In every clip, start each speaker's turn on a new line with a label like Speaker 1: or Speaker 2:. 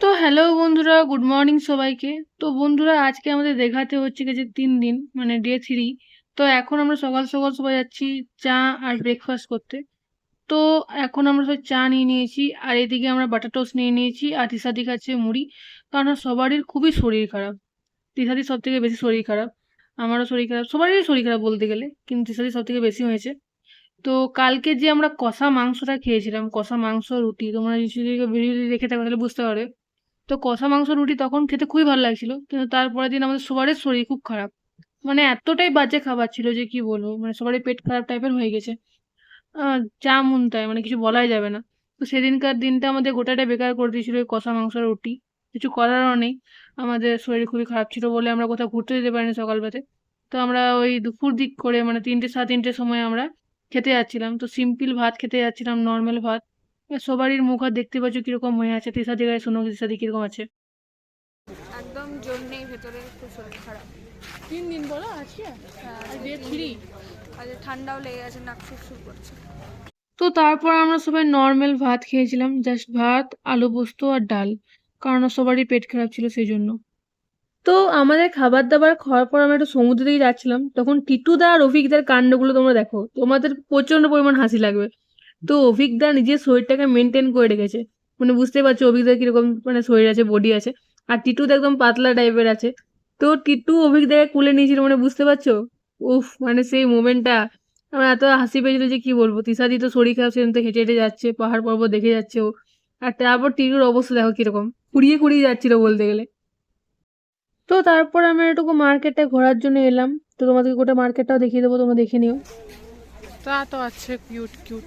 Speaker 1: তো হ্যালো বন্ধুরা good morning সবাইকে। তো বন্ধুরা, আজকে আমাদের দেখাতে হচ্ছে গেছে তিন দিন মানে ডে থ্রি তো এখন আমরা সকাল সকাল সবাই যাচ্ছি চা আর ব্রেকফাস্ট করতে। তো এখন আমরা সবাই চা নিয়ে নিয়েছি, আর এদিকে আমরা বাটার টোস্ট নিয়ে নিয়েছি আর তিসাদি খাচ্ছে মুড়ি। কারণ সবারই খুবই শরীর খারাপ। তিসাদির সব থেকে বেশি শরীর খারাপ, আমারও শরীর খারাপ, সবারই শরীর খারাপ বলতে গেলে, কিন্তু তিসাদির সব থেকে বেশি হয়েছে। তো কালকে যে আমরা কষা মাংসটা খেয়েছিলাম, কষা মাংস, রুটি, তোমরা যদি ভিডিও দেখে থাকো তাহলে বুঝতে পারবে। তো কষা মাংস রুটি তখন খেতে খুবই ভালো লাগছিল, কিন্তু তারপরের দিন আমাদের সবারই শরীর খুব খারাপ। মানে এতটাই বাজে খাবার ছিল যে কি বলব মানে সবারই পেট খারাপ টাইপের হয়ে গেছে। যা মন তাই মানে কিছু বলাই যাবে না। তো সেদিনকার দিনটা আমাদের গোটাটা বেকার করে দিয়েছিল ওই কষা মাংস, রুটি। কিছু করারও নেই, আমাদের শরীর খুবই খারাপ ছিল বলে আমরা কোথাও ঘুরতে যেতে পারিনি সকালবেলাতে। তো আমরা ওই দুপুর দিক করে মানে তিনটে, সাড়ে তিনটের সময় আমরা খেতে যাচ্ছিলাম। তো সিম্পল ভাত খেতে যাচ্ছিলাম, নর্মাল ভাত। সবারই মুখ আর দেখতে পাচ্ছ কীরকম হয়ে আছে। তিসাদি গায়ে শোনো তিসাদি কীরকম আছে?
Speaker 2: একদম জোর নেই ভেতরে খুব শরীর খারাপ।
Speaker 1: তিন দিন বলো আজকে আর ডে থ্রি
Speaker 2: আজ ঠান্ডাও লেগে গেছে নাক সুর করছে।
Speaker 1: তো তারপর আমরা সবাই নর্মাল ভাত খেয়েছিলাম জাস্ট ভাত আলু পোস্ত আর ডাল। কারণ সবারই পেট খারাপ ছিল সেই জন্য তো আমাদের খাবার দাবার খাওয়ার পর আমরা একটু সমুদ্র দিকে যাচ্ছিলাম তখন টিটুদা আর অভিকদার কাণ্ডগুলো তোমরা দেখো। তোমাদের প্রচণ্ড পরিমাণ হাসি লাগবে। তো অভিকদা নিজের শরীরটাকে মেনটেন করে রেখেছে। মানে বুঝতে পারছ অভিকদার কীরকম মানে শরীর আছে বডি আছে। আর টিটু তো একদম পাতলা টাইপের আছে। তো টিটু অভিকদাকে কুলে নিয়েছিল মানে বুঝতে পারছ? উফ মানে সেই মোমেন্টটা আমার এত হাসি পেয়েছিল যে কি বলব? তিসাদি তো শরীর খারাপ, সেদিন তো হেঁটে হেঁটে যাচ্ছে, পাহাড় পর্বত দেখে যাচ্ছে ও। আর তারপর টিটুর অবস্থা দেখো কীরকম। কুড়িয়ে কুড়িয়ে যাচ্ছিল বলতে গেলে। তো তারপর আমরা একটু মার্কেটে ঘোরার জন্য এলাম। তো তোমাদেরকে গোটা মার্কেটটাও দেখিয়ে দেবো, তোমরা দেখে নিও।
Speaker 3: তা তো আছে কিউট কিউট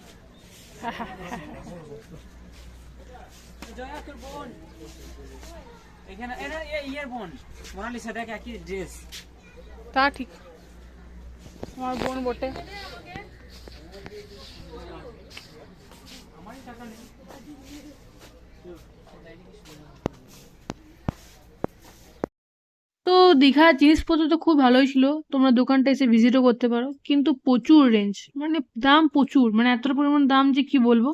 Speaker 4: জয়া তোর বোন এখানে এরা ইয়ের বোন মোনালিসা দেখ একই ড্রেস
Speaker 3: তা ঠিক। আমার বোন বটে।
Speaker 1: দীঘার জিনিসপত্র তো খুব ভালোই ছিল। তোমরা দোকানটা এসে ভিজিটও করতে পারো। কিন্তু প্রচুর রেঞ্জ মানে দাম প্রচুর মানে এতটা পরিমাণ দাম যে কি বলব?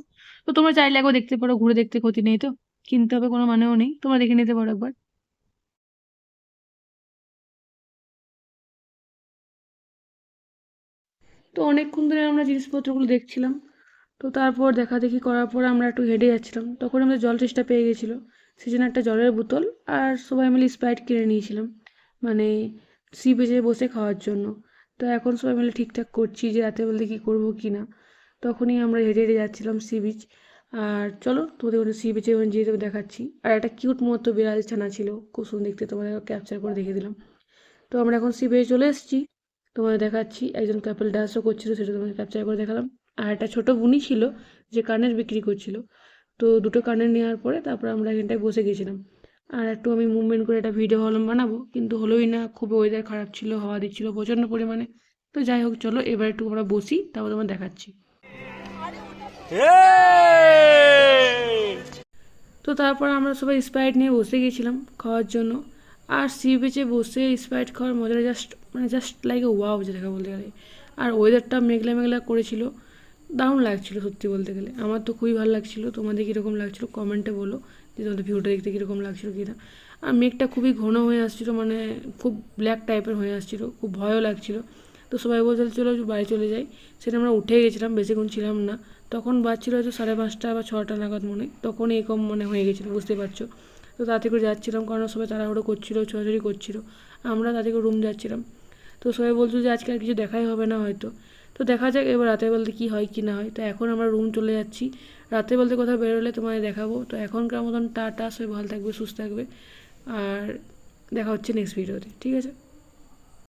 Speaker 1: তো তোমরা চাইলে একবার দেখতে পারো, ঘুরে দেখতে ক্ষতি নেই তো। কিনতে হবে, কোনো মানেও নেই। তোমরা দেখে নিতে পারো একবার। তো অনেকক্ষণ ধরে আমরা জিনিসপত্রগুলো দেখছিলাম। তো তারপর দেখা দেখি করার পর আমরা একটু হেঁটে যাচ্ছিলাম। তখন আমাদের জল তেষ্টা পেয়ে গেছিল। সেজন্য একটা জলের বোতল আর সবাই মিলে স্প্রাইট কিনে নিয়েছিলাম। মানে সি বেজে বসে খাওয়ার জন্য। তো এখন সবাই মিলে ঠিকঠাক করছি যে রাতে বলতে কী করব কি না। তখনই আমরা হেঁটে হেঁটে যাচ্ছিলাম সি বিচ আর চলো তোমাদের ওখানে সি বিচে ওখানে যেয়ে তোকে দেখাচ্ছি। আর একটা কিউট মতো বিড়াল ছানা ছিল খুব সুন্দর দেখতে তোমাদের ক্যাপচার করে দেখে দিলাম। তো আমরা এখন সি বিচে চলে এসেছি। তোমাদের দেখাচ্ছি, একজন কাপল ডান্সও করছিল, সেটা তোমাদের ক্যাপচার করে দেখালাম। আর একটা ছোটো বুনি ছিল, যে কানের বিক্রি করছিল। তো দুটো কানের নেওয়ার পরে তারপর আমরা এখানটায় বসে গেছিলাম আর একটু আমি মুভমেন্ট করে একটা ভিডিও হলাম বানাবো। কিন্তু হলোই না খুব ওয়েদার খারাপ ছিল, হাওয়া দিচ্ছিল প্রচণ্ড পরিমাণে। তো যাই হোক, চলো এবার একটু আমরা বসি, তারপর তোমার দেখাচ্ছি। তো তারপর আমরা সবাই স্প্রাইট নিয়ে বসে গেছিলাম খাওয়ার জন্য। আর সি বিচে বসে স্প্রাইট খাওয়ার মজাটা জাস্ট মানে জাস্ট লাইক ওয়াও যেটাকে বলতে গেলে। আর ওয়েদারটা মেঘলা মেঘলা করেছিল। দারুণ লাগছিল সত্যি বলতে গেলে। আমার তো খুবই ভালো লাগছিল। তোমাদের কীরকম লাগছিল কমেন্টে বলো যে তোমাদের ভিউটা দেখতে কীরকম লাগছিল কি না আর মেঘটা খুবই ঘন হয়ে আসছিল মানে খুব ব্ল্যাক টাইপের হয়ে আসছিল, খুব ভয়ও লাগছিল। তো সবাই বলতে চলো বাড়ি চলে যাই। সেটা আমরা উঠে গেছিলাম, বেশিক্ষণ ছিলাম না। তখন বাজছিল হয়তো সাড়ে পাঁচটা বা ছটা নাগাদ মনে। তখন এরকম মানে হয়ে গেছিল, বুঝতে পারছ। তো তাতে করে যাচ্ছিলাম, কারণ সবাই তাড়াহুড়ো করছিল ছোটাছুটি করছিল। আমরা তাতে করে রুম যাচ্ছিলাম। তো সবাই বলছো যে আজকে আর কিছু দেখাই হবে না হয়তো। তো দেখা যাক এবার রাতের বলতে কী হয়, কি না হয়। তো এখন আমরা রুম চলে যাচ্ছি। রাতে বলতে কোথাও বেরোলে তোমায় দেখাবো। তো এখনকার মতন টাটা, সবাই ভালো থাকবে, সুস্থ থাকবে। আর দেখা হচ্ছে নেক্সট ভিডিওতে ঠিক আছে?